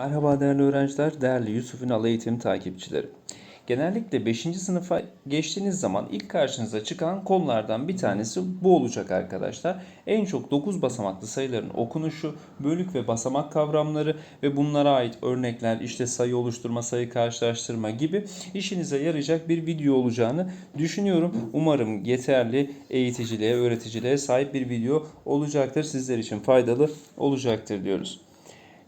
Merhaba değerli öğrenciler, değerli Yusuf Ünal eğitim takipçileri. Genellikle 5. sınıfa geçtiğiniz zaman ilk karşınıza çıkan konulardan bir tanesi bu olacak arkadaşlar. En çok 9 basamaklı sayıların okunuşu, bölük ve basamak kavramları ve bunlara ait örnekler, işte sayı oluşturma, sayı karşılaştırma gibi işinize yarayacak bir video olacağını düşünüyorum. Umarım yeterli eğiticiliğe, öğreticiliğe sahip bir video olacaktır. Sizler için faydalı olacaktır diyoruz.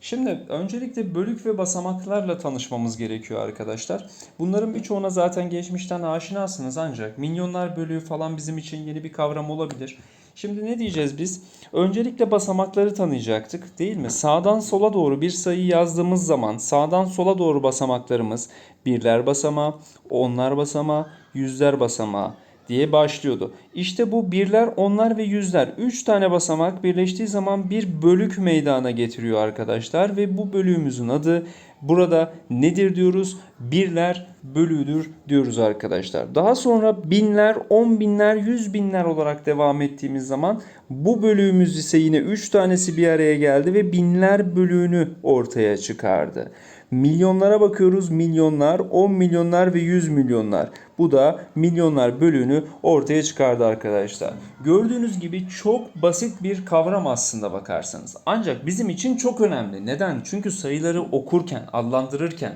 Şimdi öncelikle bölük ve basamaklarla tanışmamız gerekiyor arkadaşlar. Bunların birçoğuna zaten geçmişten aşinasınız ancak milyonlar bölüğü falan bizim için yeni bir kavram olabilir. Şimdi ne diyeceğiz biz? Öncelikle basamakları tanıyacaktık değil mi? Sağdan sola doğru bir sayı yazdığımız zaman sağdan sola doğru basamaklarımız birler basamağı, onlar basamağı, yüzler basamağı diye başlıyordu. İşte bu birler, onlar ve yüzler 3 tane basamak birleştiği zaman bir bölük meydana getiriyor arkadaşlar ve bu bölüğümüzün adı burada nedir diyoruz? Birler bölüğüdür diyoruz arkadaşlar. Daha sonra binler, on binler, yüz binler olarak devam ettiğimiz zaman bu bölüğümüz ise yine 3 tanesi bir araya geldi ve binler bölüğünü ortaya çıkardı. Milyonlara bakıyoruz. Milyonlar, 10 milyonlar ve 100 milyonlar. Bu da milyonlar bölüğünü ortaya çıkardı arkadaşlar. Gördüğünüz gibi çok basit bir kavram aslında bakarsanız. Ancak bizim için çok önemli. Neden? Çünkü sayıları okurken, adlandırırken,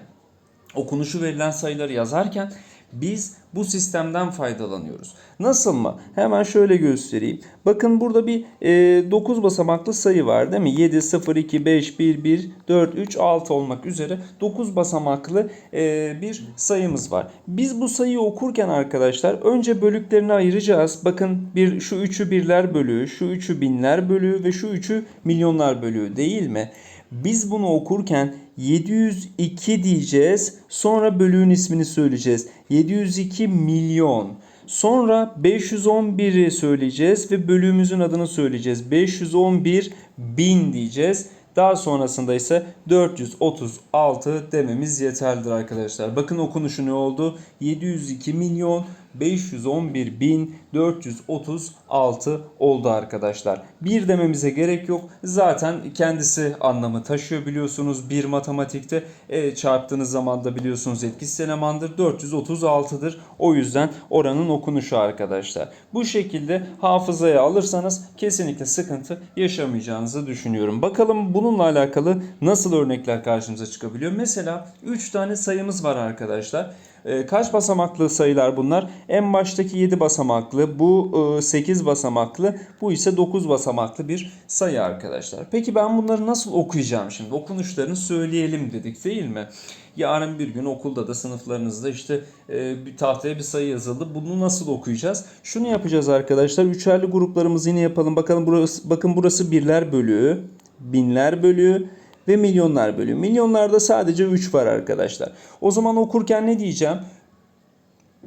okunuşu verilen sayıları yazarken biz bu sistemden faydalanıyoruz. Nasıl mı? Hemen şöyle göstereyim. Bakın burada bir e, 9 basamaklı sayı var değil mi? 7, 0, 2, 5, 1, 1, 4, 3, 6 olmak üzere 9 basamaklı e, bir sayımız var. Biz bu sayıyı okurken arkadaşlar önce bölüklerini ayıracağız. Bakın bir şu 3'ü birler bölüğü, şu 3'ü binler bölüğü ve şu 3'ü milyonlar bölüğü değil mi? Biz bunu okurken 702 diyeceğiz. Sonra bölüğün ismini söyleyeceğiz. 702 milyon. Sonra 511'i söyleyeceğiz ve bölüğümüzün adını söyleyeceğiz. 511 bin diyeceğiz. Daha sonrasında ise 436 dememiz yeterlidir arkadaşlar. Bakın okunuşu ne oldu? 702 milyon 511 bin 436 oldu arkadaşlar. Bir dememize gerek yok. Zaten kendisi anlamı taşıyor biliyorsunuz. Bir matematikte e, çarptığınız zaman da biliyorsunuz etkisiz elemandır. 436'dır. O yüzden oranın okunuşu arkadaşlar. Bu şekilde hafızaya alırsanız kesinlikle sıkıntı yaşamayacağınızı düşünüyorum. Bakalım bununla alakalı nasıl örnekler karşımıza çıkabiliyor. Mesela 3 tane sayımız var arkadaşlar. E, kaç basamaklı sayılar bunlar? En baştaki 7 basamaklı, bu 8 basamaklı, bu ise 9 basamaklı bir sayı arkadaşlar. Peki ben bunları nasıl okuyacağım şimdi? Okunuşlarını söyleyelim dedik değil mi? Yarın bir gün okulda da sınıflarınızda işte e, bir tahtaya bir sayı yazıldı. Bunu nasıl okuyacağız? Şunu yapacağız arkadaşlar. Üçerli gruplarımızı yine yapalım. Bakalım burası bakın burası birler bölüğü, binler bölüğü ve milyonlar bölüğü. Milyonlarda sadece 3 var arkadaşlar. O zaman okurken ne diyeceğim?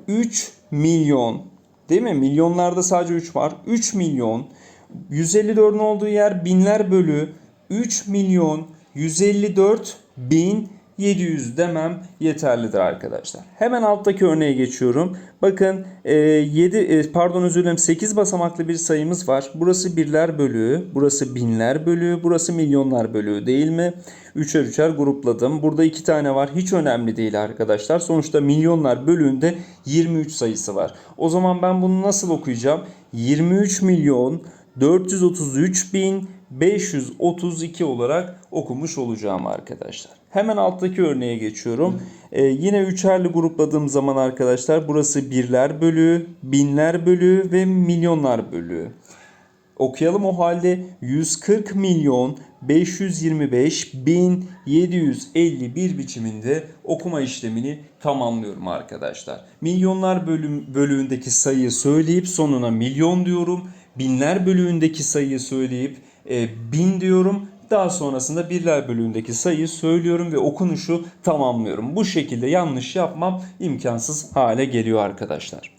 3 milyon. Değil mi? Milyonlarda sadece 3 var. 3 milyon. 154'ün olduğu yer binler bölü 3 milyon 154 bin 700 demem yeterlidir arkadaşlar. Hemen alttaki örneğe geçiyorum. Bakın e, 7 e, pardon özür dilerim 8 basamaklı bir sayımız var. Burası birler bölüğü, burası binler bölüğü, burası milyonlar bölüğü değil mi? Üçer üçer grupladım. Burada iki tane var. Hiç önemli değil arkadaşlar. Sonuçta milyonlar bölüğünde 23 sayısı var. O zaman ben bunu nasıl okuyacağım? 23 milyon 433 bin 532 olarak okumuş olacağım arkadaşlar. Hemen alttaki örneğe geçiyorum. Ee, yine üçerli grupladığım zaman arkadaşlar burası birler bölüğü, binler bölüğü ve milyonlar bölüğü. Okuyalım o halde 140 milyon 525 bin 751 biçiminde okuma işlemini tamamlıyorum arkadaşlar. Milyonlar bölüm, bölüğündeki sayıyı söyleyip sonuna milyon diyorum. Binler bölüğündeki sayıyı söyleyip e, bin diyorum. Daha sonrasında birler bölüğündeki sayıyı söylüyorum ve okunuşu tamamlıyorum. Bu şekilde yanlış yapmam imkansız hale geliyor arkadaşlar.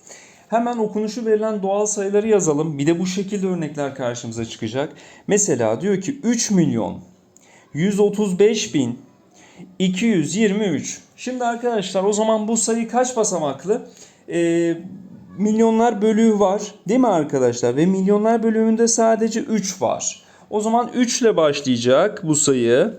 Hemen okunuşu verilen doğal sayıları yazalım. Bir de bu şekilde örnekler karşımıza çıkacak. Mesela diyor ki 3 milyon 135 bin 223. Şimdi arkadaşlar o zaman bu sayı kaç basamaklı? Ee, milyonlar bölüğü var değil mi arkadaşlar? Ve milyonlar bölümünde sadece 3 var. O zaman 3 ile başlayacak bu sayı.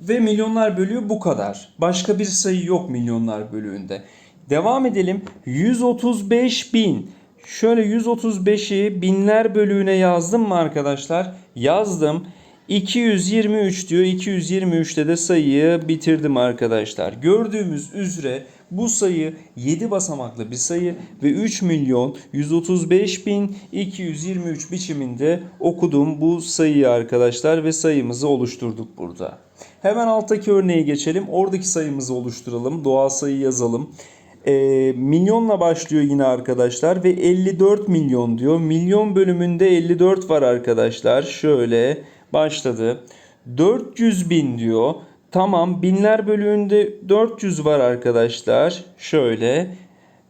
ve milyonlar bölüğü bu kadar. Başka bir sayı yok milyonlar bölüğünde. Devam edelim. 135 bin. Şöyle 135'i binler bölüğüne yazdım mı arkadaşlar? Yazdım. 223 diyor. 223'te de sayıyı bitirdim arkadaşlar. Gördüğümüz üzere bu sayı 7 basamaklı bir sayı ve 3 milyon 135 bin 223 biçiminde okudum bu sayıyı arkadaşlar ve sayımızı oluşturduk burada. Hemen alttaki örneğe geçelim. Oradaki sayımızı oluşturalım. Doğal sayı yazalım. E, milyonla başlıyor yine arkadaşlar ve 54 milyon diyor. Milyon bölümünde 54 var arkadaşlar. Şöyle başladı. 400 bin diyor. Tamam binler bölüğünde 400 var arkadaşlar. Şöyle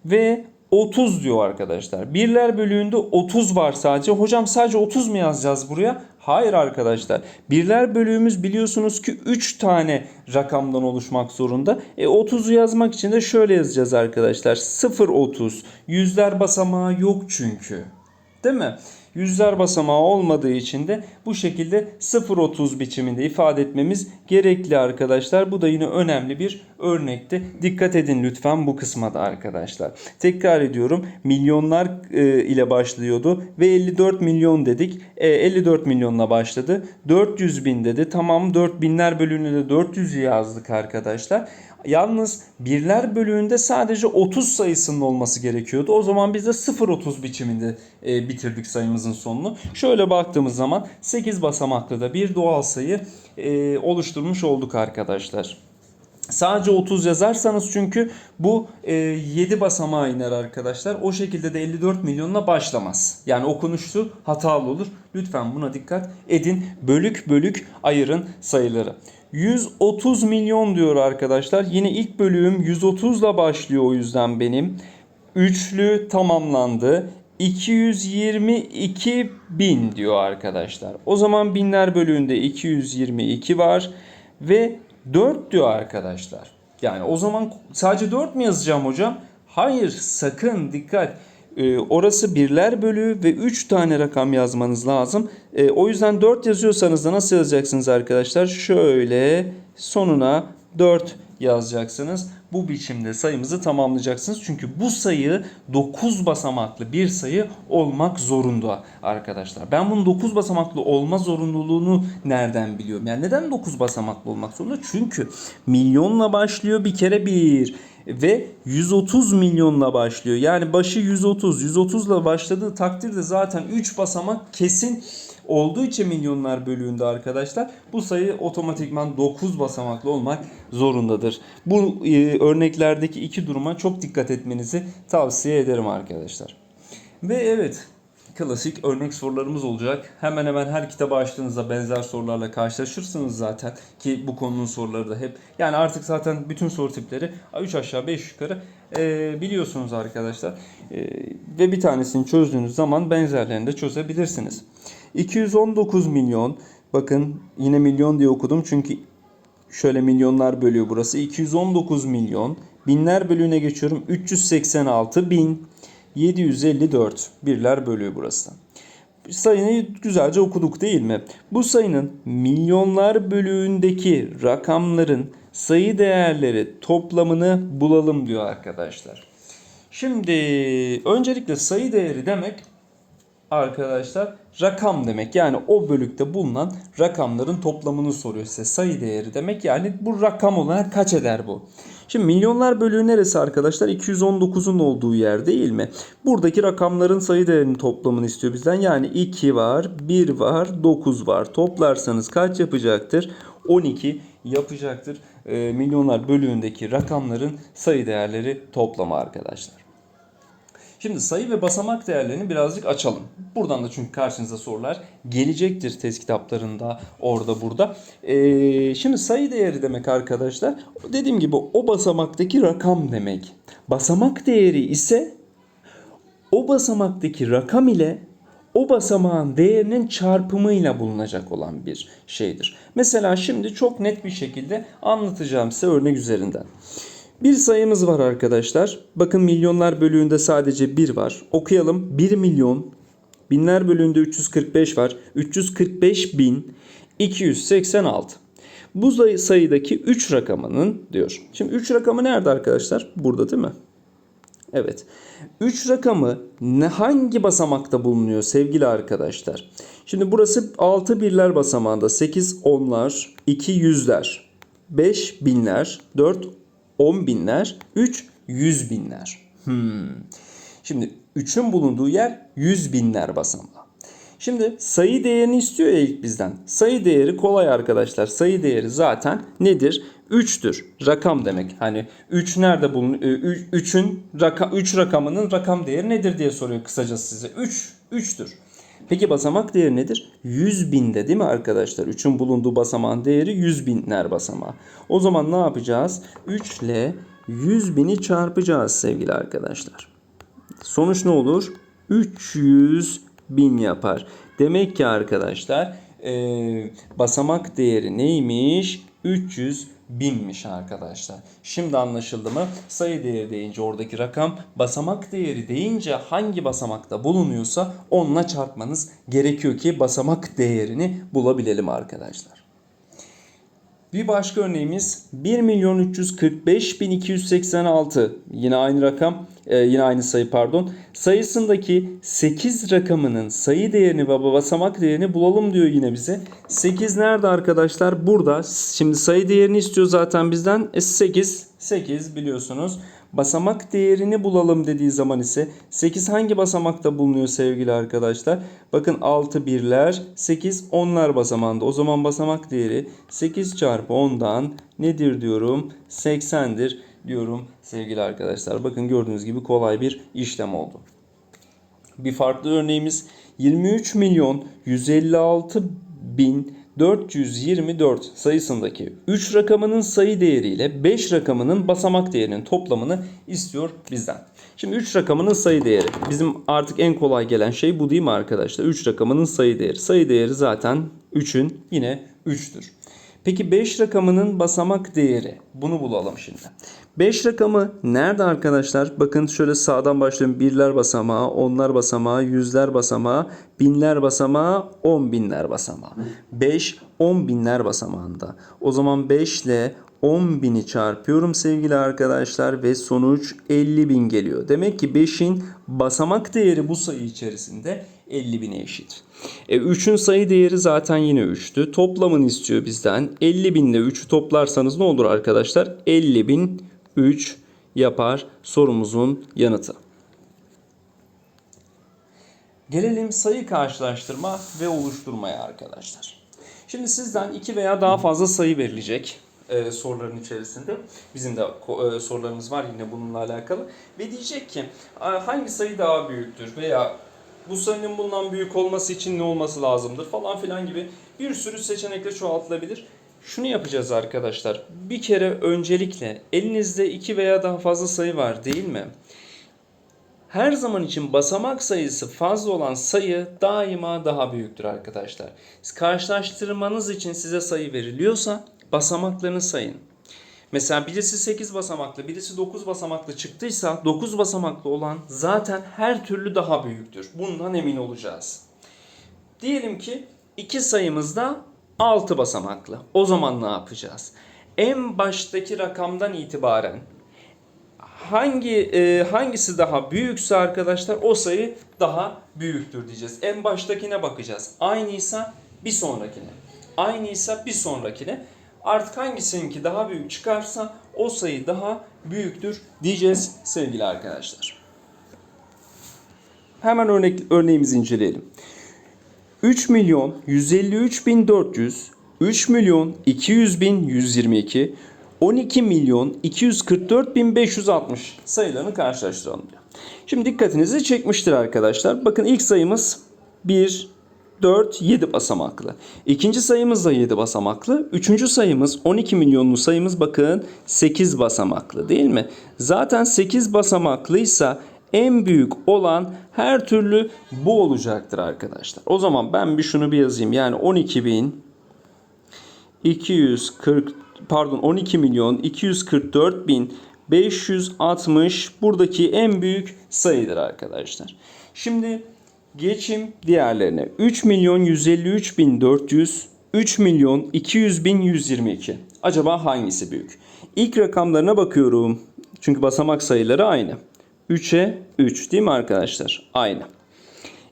ve 30 diyor arkadaşlar. Birler bölüğünde 30 var sadece. Hocam sadece 30 mu yazacağız buraya? Hayır arkadaşlar. Birler bölüğümüz biliyorsunuz ki 3 tane rakamdan oluşmak zorunda. E 30'u yazmak için de şöyle yazacağız arkadaşlar. 0 30. Yüzler basamağı yok çünkü. Değil mi? Yüzler basamağı olmadığı için de bu şekilde 0.30 biçiminde ifade etmemiz gerekli arkadaşlar. Bu da yine önemli bir örnekte. Dikkat edin lütfen bu kısma da arkadaşlar. Tekrar ediyorum. Milyonlar e, ile başlıyordu ve 54 milyon dedik. E, 54 milyonla başladı. 400 bin dedi. Tamam 4 binler bölümüne de 400'ü yazdık arkadaşlar. Yalnız birler bölüğünde sadece 30 sayısının olması gerekiyordu. O zaman biz de 0.30 biçiminde e, bitirdik sayımızın sonunu. Şöyle baktığımız zaman 8 basamaklı da bir doğal sayı e, oluşturmuş olduk arkadaşlar. Sadece 30 yazarsanız çünkü bu e, 7 basamağa iner arkadaşlar. O şekilde de 54 milyonla başlamaz. Yani okunuşu hatalı olur. Lütfen buna dikkat edin. Bölük bölük ayırın sayıları. 130 milyon diyor arkadaşlar. Yine ilk bölüğüm 130 ile başlıyor o yüzden benim. Üçlü tamamlandı. 222 bin diyor arkadaşlar. O zaman binler bölüğünde 222 var ve 4 diyor arkadaşlar. Yani o zaman sadece 4 mü yazacağım hocam? Hayır sakın dikkat. Ee, orası birler bölüğü ve 3 tane rakam yazmanız lazım. Ee, o yüzden 4 yazıyorsanız da nasıl yazacaksınız arkadaşlar? Şöyle sonuna 4 yazacaksınız. Bu biçimde sayımızı tamamlayacaksınız. Çünkü bu sayı 9 basamaklı bir sayı olmak zorunda arkadaşlar. Ben bunun 9 basamaklı olma zorunluluğunu nereden biliyorum? Yani neden 9 basamaklı olmak zorunda? Çünkü milyonla başlıyor bir kere bir ve 130 milyonla başlıyor. Yani başı 130. 130 ile başladığı takdirde zaten 3 basamak kesin olduğu için milyonlar bölüğünde arkadaşlar bu sayı otomatikman 9 basamaklı olmak zorundadır. Bu e, örneklerdeki iki duruma çok dikkat etmenizi tavsiye ederim arkadaşlar. Ve evet klasik örnek sorularımız olacak. Hemen hemen her kitabı açtığınızda benzer sorularla karşılaşırsınız zaten ki bu konunun soruları da hep yani artık zaten bütün soru tipleri 3 aşağı 5 yukarı e, biliyorsunuz arkadaşlar. E, ve bir tanesini çözdüğünüz zaman benzerlerini de çözebilirsiniz. 219 milyon bakın yine milyon diye okudum çünkü şöyle milyonlar bölüyor burası. 219 milyon binler bölüğüne geçiyorum. 386 bin 754 birler bölüyor burası. Sayıyı güzelce okuduk değil mi? Bu sayının milyonlar bölüğündeki rakamların sayı değerleri toplamını bulalım diyor arkadaşlar. Şimdi öncelikle sayı değeri demek arkadaşlar rakam demek. Yani o bölükte bulunan rakamların toplamını soruyor size. Sayı değeri demek. Yani bu rakam olarak kaç eder bu? Şimdi milyonlar bölüğü neresi arkadaşlar? 219'un olduğu yer değil mi? Buradaki rakamların sayı değerinin toplamını istiyor bizden. Yani 2 var, 1 var, 9 var. Toplarsanız kaç yapacaktır? 12 yapacaktır. E, milyonlar bölüğündeki rakamların sayı değerleri toplamı arkadaşlar. Şimdi sayı ve basamak değerlerini birazcık açalım. Buradan da çünkü karşınıza sorular gelecektir test kitaplarında orada burada. Ee, şimdi sayı değeri demek arkadaşlar dediğim gibi o basamaktaki rakam demek. Basamak değeri ise o basamaktaki rakam ile o basamağın değerinin çarpımıyla bulunacak olan bir şeydir. Mesela şimdi çok net bir şekilde anlatacağım size örnek üzerinden. Bir sayımız var arkadaşlar. Bakın milyonlar bölüğünde sadece 1 var. Okuyalım. 1 milyon. Binler bölüğünde 345 var. 345 bin 286. Bu sayı- sayıdaki 3 rakamının diyor. Şimdi 3 rakamı nerede arkadaşlar? Burada değil mi? Evet. 3 rakamı ne hangi basamakta bulunuyor sevgili arkadaşlar? Şimdi burası 6 birler basamağında, 8 onlar, 2 yüzler, 5 binler, 4 on binler, 3 yüz binler. Hmm. Şimdi 3'ün bulunduğu yer 100 binler basamağı. Şimdi sayı değerini istiyor ya ilk bizden. Sayı değeri kolay arkadaşlar. Sayı değeri zaten nedir? 3'tür. Rakam demek. Hani 3 nerede bulunuyor? 3'ün rakam 3 rakamının rakam değeri nedir diye soruyor kısacası size. 3 3'tür. Peki basamak değeri nedir? 100 binde değil mi arkadaşlar? 3'ün bulunduğu basamağın değeri 100 binler basamağı. O zaman ne yapacağız? 3 ile 100 bini çarpacağız sevgili arkadaşlar. Sonuç ne olur? 300 bin yapar. Demek ki arkadaşlar eee, basamak değeri neymiş? 300 binmiş arkadaşlar. Şimdi anlaşıldı mı? Sayı değeri deyince oradaki rakam basamak değeri deyince hangi basamakta bulunuyorsa onunla çarpmanız gerekiyor ki basamak değerini bulabilelim arkadaşlar. Bir başka örneğimiz 1 milyon 345 bin 286 yine aynı rakam e, yine aynı sayı pardon sayısındaki 8 rakamının sayı değerini ve basamak değerini bulalım diyor yine bize. 8 nerede arkadaşlar? Burada. Şimdi sayı değerini istiyor zaten bizden. E, 8 8 biliyorsunuz. Basamak değerini bulalım dediği zaman ise 8 hangi basamakta bulunuyor sevgili arkadaşlar? Bakın 6 birler, 8 onlar basamağında. O zaman basamak değeri 8 çarpı 10'dan nedir diyorum? 80'dir diyorum sevgili arkadaşlar. Bakın gördüğünüz gibi kolay bir işlem oldu. Bir farklı örneğimiz 23 milyon 156 bin 424 sayısındaki 3 rakamının sayı değeriyle 5 rakamının basamak değerinin toplamını istiyor bizden. Şimdi 3 rakamının sayı değeri. Bizim artık en kolay gelen şey bu değil mi arkadaşlar? 3 rakamının sayı değeri. Sayı değeri zaten 3'ün yine 3'tür. Peki 5 rakamının basamak değeri. Bunu bulalım şimdi. 5 rakamı nerede arkadaşlar? Bakın şöyle sağdan başlıyorum. Birler basamağı, onlar basamağı, yüzler basamağı, binler basamağı, on binler basamağı. 5, 10 binler basamağında. O zaman 5 ile 10 bini çarpıyorum sevgili arkadaşlar ve sonuç 50 bin geliyor. Demek ki 5'in basamak değeri bu sayı içerisinde 50 bine eşit. E 3'ün sayı değeri zaten yine 3'tü. Toplamını istiyor bizden. 50 bin ile 3'ü toplarsanız ne olur arkadaşlar? 50 bin 3 yapar sorumuzun yanıtı. Gelelim sayı karşılaştırma ve oluşturmaya arkadaşlar. Şimdi sizden iki veya daha fazla sayı verilecek e, soruların içerisinde. Bizim de e, sorularımız var yine bununla alakalı. Ve diyecek ki "Aa, hangi sayı daha büyüktür veya bu sayının bundan büyük olması için ne olması lazımdır falan filan gibi bir sürü seçenekle çoğaltılabilir. Şunu yapacağız arkadaşlar. Bir kere öncelikle elinizde iki veya daha fazla sayı var değil mi? Her zaman için basamak sayısı fazla olan sayı daima daha büyüktür arkadaşlar. Karşılaştırmanız için size sayı veriliyorsa basamaklarını sayın. Mesela birisi 8 basamaklı, birisi 9 basamaklı çıktıysa 9 basamaklı olan zaten her türlü daha büyüktür. Bundan emin olacağız. Diyelim ki iki sayımız da 6 basamaklı. O zaman ne yapacağız? En baştaki rakamdan itibaren hangi e, hangisi daha büyükse arkadaşlar o sayı daha büyüktür diyeceğiz. En baştakine bakacağız. Aynıysa bir sonrakine. Aynıysa bir sonrakine. Artık hangisininki daha büyük çıkarsa o sayı daha büyüktür diyeceğiz sevgili arkadaşlar. Hemen örnek örneğimizi inceleyelim. 3 milyon 153 bin 400, 3 milyon 200 bin 122, 12 milyon 244 bin 560 sayılarını karşılaştıralım diyor. Şimdi dikkatinizi çekmiştir arkadaşlar. Bakın ilk sayımız 1, 4, 7 basamaklı. İkinci sayımız da 7 basamaklı. Üçüncü sayımız 12 milyonlu sayımız bakın 8 basamaklı değil mi? Zaten 8 basamaklıysa en büyük olan her türlü bu olacaktır arkadaşlar. O zaman ben bir şunu bir yazayım. Yani 12 bin 240 pardon 12 milyon 244 bin 560 buradaki en büyük sayıdır arkadaşlar. Şimdi geçim diğerlerine. 3 milyon 153 bin 400 3 milyon 200 bin 122. Acaba hangisi büyük? İlk rakamlarına bakıyorum. Çünkü basamak sayıları aynı. 3'e 3 değil mi arkadaşlar? Aynı.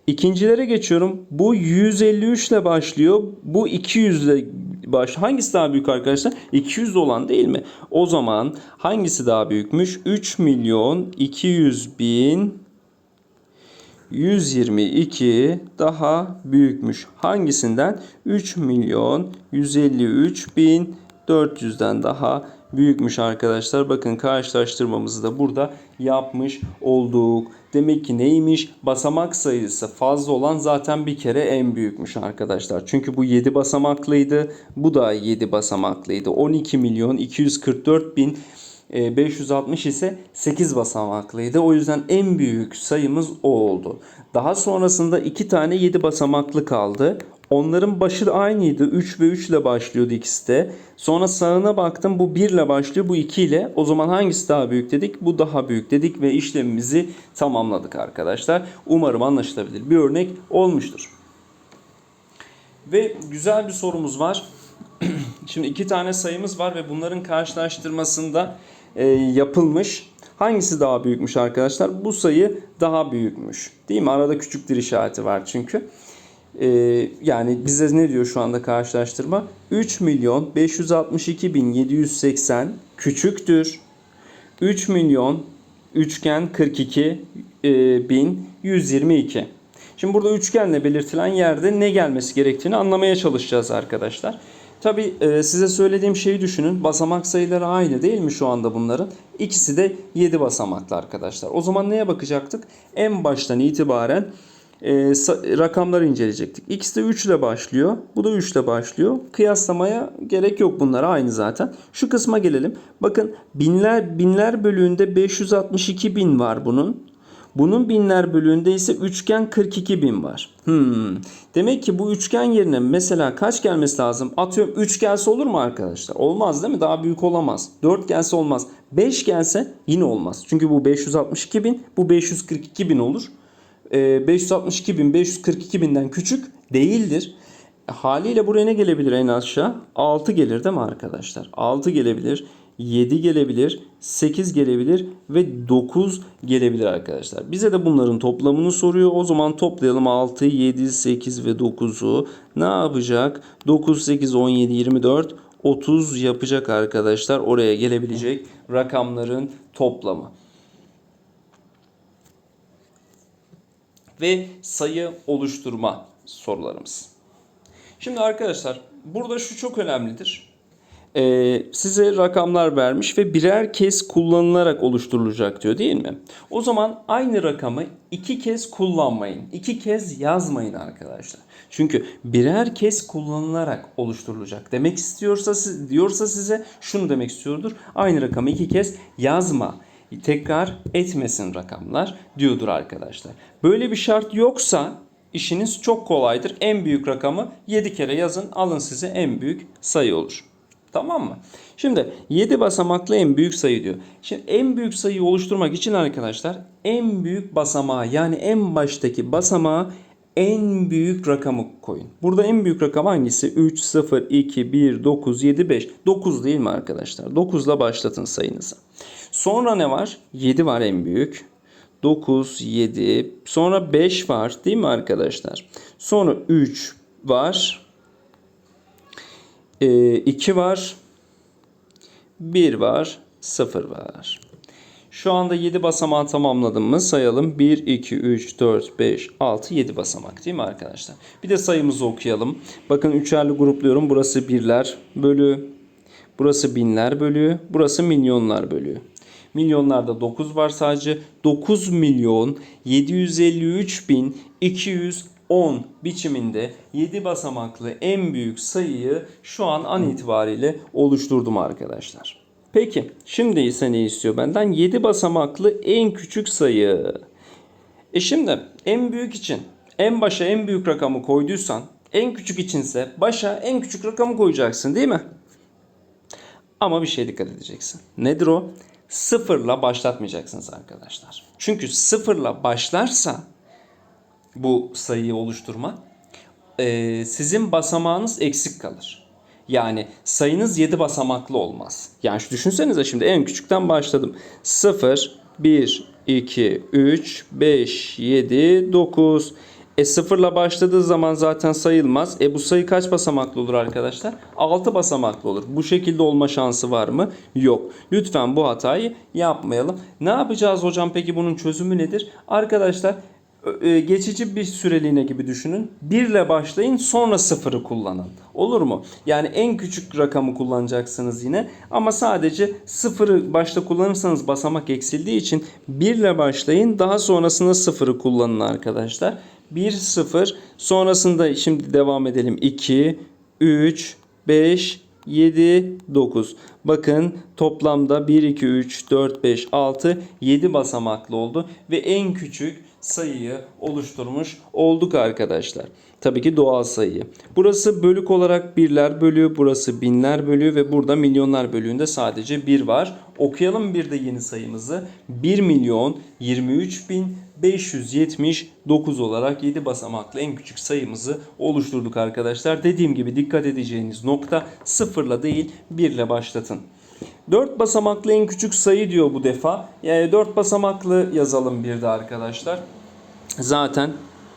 İkincilere geçiyorum. Bu 153 ile başlıyor. Bu 200 ile baş. Hangisi daha büyük arkadaşlar? 200 olan değil mi? O zaman hangisi daha büyükmüş? 3 milyon 200 bin 122 daha büyükmüş. Hangisinden? 3 milyon 153 bin 400'den daha büyükmüş arkadaşlar. Bakın karşılaştırmamızı da burada yapmış olduk. Demek ki neymiş? Basamak sayısı fazla olan zaten bir kere en büyükmüş arkadaşlar. Çünkü bu 7 basamaklıydı. Bu da 7 basamaklıydı. 12 milyon 244 bin 560 ise 8 basamaklıydı. O yüzden en büyük sayımız o oldu. Daha sonrasında 2 tane 7 basamaklı kaldı. Onların başı aynıydı. 3 ve 3 ile başlıyordu ikisi de. Sonra sağına baktım bu 1 ile başlıyor bu 2 ile. O zaman hangisi daha büyük dedik? Bu daha büyük dedik ve işlemimizi tamamladık arkadaşlar. Umarım anlaşılabilir bir örnek olmuştur. Ve güzel bir sorumuz var. Şimdi iki tane sayımız var ve bunların karşılaştırmasında e, yapılmış. Hangisi daha büyükmüş arkadaşlar? Bu sayı daha büyükmüş. Değil mi? Arada küçüktür işareti var çünkü. E, yani bize ne diyor şu anda karşılaştırma? 3 milyon 562 bin 780 küçüktür. 3 milyon üçgen 42 e, bin 122. Şimdi burada üçgenle belirtilen yerde ne gelmesi gerektiğini anlamaya çalışacağız arkadaşlar. Tabi size söylediğim şeyi düşünün. Basamak sayıları aynı değil mi şu anda bunların? İkisi de 7 basamaklı arkadaşlar. O zaman neye bakacaktık? En baştan itibaren e, rakamları inceleyecektik. X de 3 ile başlıyor. Bu da 3 ile başlıyor. Kıyaslamaya gerek yok bunlar aynı zaten. Şu kısma gelelim. Bakın binler binler bölüğünde 562 bin var bunun. Bunun binler bölüğünde ise üçgen 42 bin var. Hmm. Demek ki bu üçgen yerine mesela kaç gelmesi lazım? Atıyorum 3 gelse olur mu arkadaşlar? Olmaz değil mi? Daha büyük olamaz. 4 gelse olmaz. 5 gelse yine olmaz. Çünkü bu 562 bin, bu 542 bin olur. Ee, 562 bin, 542 binden küçük değildir. Haliyle buraya ne gelebilir en aşağı? 6 gelir değil mi arkadaşlar? 6 gelebilir. 7 gelebilir, 8 gelebilir ve 9 gelebilir arkadaşlar. Bize de bunların toplamını soruyor. O zaman toplayalım 6, 7, 8 ve 9'u. Ne yapacak? 9, 8, 17, 24, 30 yapacak arkadaşlar. Oraya gelebilecek rakamların toplamı. Ve sayı oluşturma sorularımız. Şimdi arkadaşlar burada şu çok önemlidir. Ee, size rakamlar vermiş ve birer kez kullanılarak oluşturulacak diyor değil mi? O zaman aynı rakamı iki kez kullanmayın. iki kez yazmayın arkadaşlar. Çünkü birer kez kullanılarak oluşturulacak. Demek istiyorsa diyorsa size şunu demek istiyordur. Aynı rakamı iki kez yazma. Tekrar etmesin rakamlar diyordur arkadaşlar. Böyle bir şart yoksa işiniz çok kolaydır. En büyük rakamı 7 kere yazın. Alın size en büyük sayı olur. Tamam mı? Şimdi 7 basamaklı en büyük sayı diyor. Şimdi en büyük sayıyı oluşturmak için arkadaşlar en büyük basamağı yani en baştaki basamağı en büyük rakamı koyun. Burada en büyük rakam hangisi? 3, 0, 2, 1, 9, 7, 5. 9 değil mi arkadaşlar? 9 ile başlatın sayınızı. Sonra ne var? 7 var en büyük. 9, 7. Sonra 5 var değil mi arkadaşlar? Sonra 3 var. 2 var. 1 var. 0 var. Şu anda 7 basamağı tamamladım mı sayalım. 1, 2, 3, 4, 5, 6, 7 basamak değil mi arkadaşlar? Bir de sayımızı okuyalım. Bakın üçerli grupluyorum. Burası birler bölü. Burası binler bölü. Burası milyonlar bölü. Milyonlarda 9 var sadece. 9 milyon 753 bin 210 biçiminde 7 basamaklı en büyük sayıyı şu an an itibariyle oluşturdum arkadaşlar. Peki şimdi ise ne istiyor benden? 7 basamaklı en küçük sayı. E şimdi en büyük için en başa en büyük rakamı koyduysan en küçük içinse başa en küçük rakamı koyacaksın değil mi? Ama bir şeye dikkat edeceksin. Nedir o? Sıfırla başlatmayacaksınız arkadaşlar. Çünkü sıfırla başlarsa bu sayıyı oluşturma e, sizin basamağınız eksik kalır. Yani sayınız 7 basamaklı olmaz. Yani şu düşünsenize şimdi en küçükten başladım. 0, 1, 2, 3, 5, 7, 9. E sıfırla başladığı zaman zaten sayılmaz. E bu sayı kaç basamaklı olur arkadaşlar? 6 basamaklı olur. Bu şekilde olma şansı var mı? Yok. Lütfen bu hatayı yapmayalım. Ne yapacağız hocam peki bunun çözümü nedir? Arkadaşlar geçici bir süreliğine gibi düşünün. 1 ile başlayın sonra sıfırı kullanın. Olur mu? Yani en küçük rakamı kullanacaksınız yine ama sadece sıfırı başta kullanırsanız basamak eksildiği için 1 ile başlayın daha sonrasında sıfırı kullanın arkadaşlar. 1 0 sonrasında şimdi devam edelim 2 3 5 7 9. Bakın toplamda 1 2 3 4 5 6 7 basamaklı oldu ve en küçük sayıyı oluşturmuş olduk arkadaşlar. Tabii ki doğal sayıyı. Burası bölük olarak birler bölüğü, burası binler bölüğü ve burada milyonlar bölüğünde sadece 1 var. Okuyalım bir de yeni sayımızı. 1 milyon 23 bin 579 olarak 7 basamaklı en küçük sayımızı oluşturduk arkadaşlar. Dediğim gibi dikkat edeceğiniz nokta sıfırla değil 1 ile başlatın. 4 basamaklı en küçük sayı diyor bu defa. Yani 4 basamaklı yazalım bir de arkadaşlar. Zaten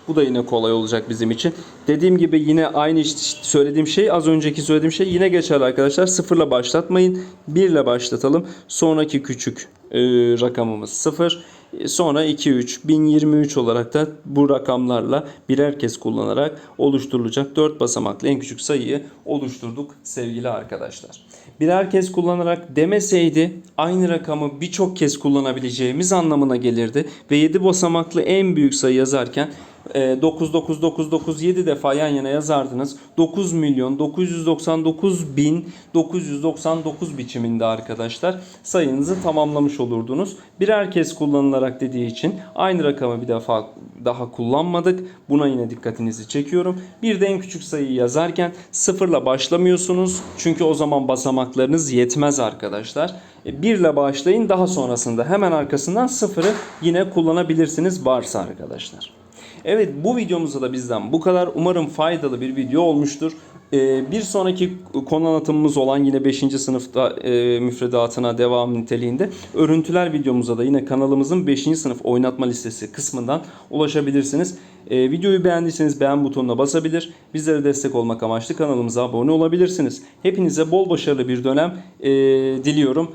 bu da yine kolay olacak bizim için. Dediğim gibi yine aynı söylediğim şey az önceki söylediğim şey yine geçerli arkadaşlar. Sıfırla başlatmayın. 1 ile başlatalım. Sonraki küçük e, rakamımız 0. Sonra 2 3 1023 olarak da bu rakamlarla birer kez kullanarak oluşturulacak 4 basamaklı en küçük sayıyı oluşturduk sevgili arkadaşlar. Birer kez kullanarak demeseydi aynı rakamı birçok kez kullanabileceğimiz anlamına gelirdi ve 7 basamaklı en büyük sayı yazarken 9 9 9 9 7 defa yan yana yazardınız. 9 milyon 999 bin 999 biçiminde arkadaşlar sayınızı tamamlamış olurdunuz. Birer kez kullanılarak dediği için aynı rakamı bir defa daha kullanmadık. Buna yine dikkatinizi çekiyorum. Bir de en küçük sayıyı yazarken sıfırla başlamıyorsunuz. Çünkü o zaman basamaklarınız yetmez arkadaşlar. 1 ile başlayın daha sonrasında hemen arkasından sıfırı yine kullanabilirsiniz varsa arkadaşlar. Evet bu videomuzda da bizden bu kadar. Umarım faydalı bir video olmuştur. Ee, bir sonraki konu anlatımımız olan yine 5. sınıfta e, müfredatına devam niteliğinde örüntüler videomuza da yine kanalımızın 5. sınıf oynatma listesi kısmından ulaşabilirsiniz. Ee, videoyu beğendiyseniz beğen butonuna basabilir. Bizlere destek olmak amaçlı kanalımıza abone olabilirsiniz. Hepinize bol başarılı bir dönem e, diliyorum.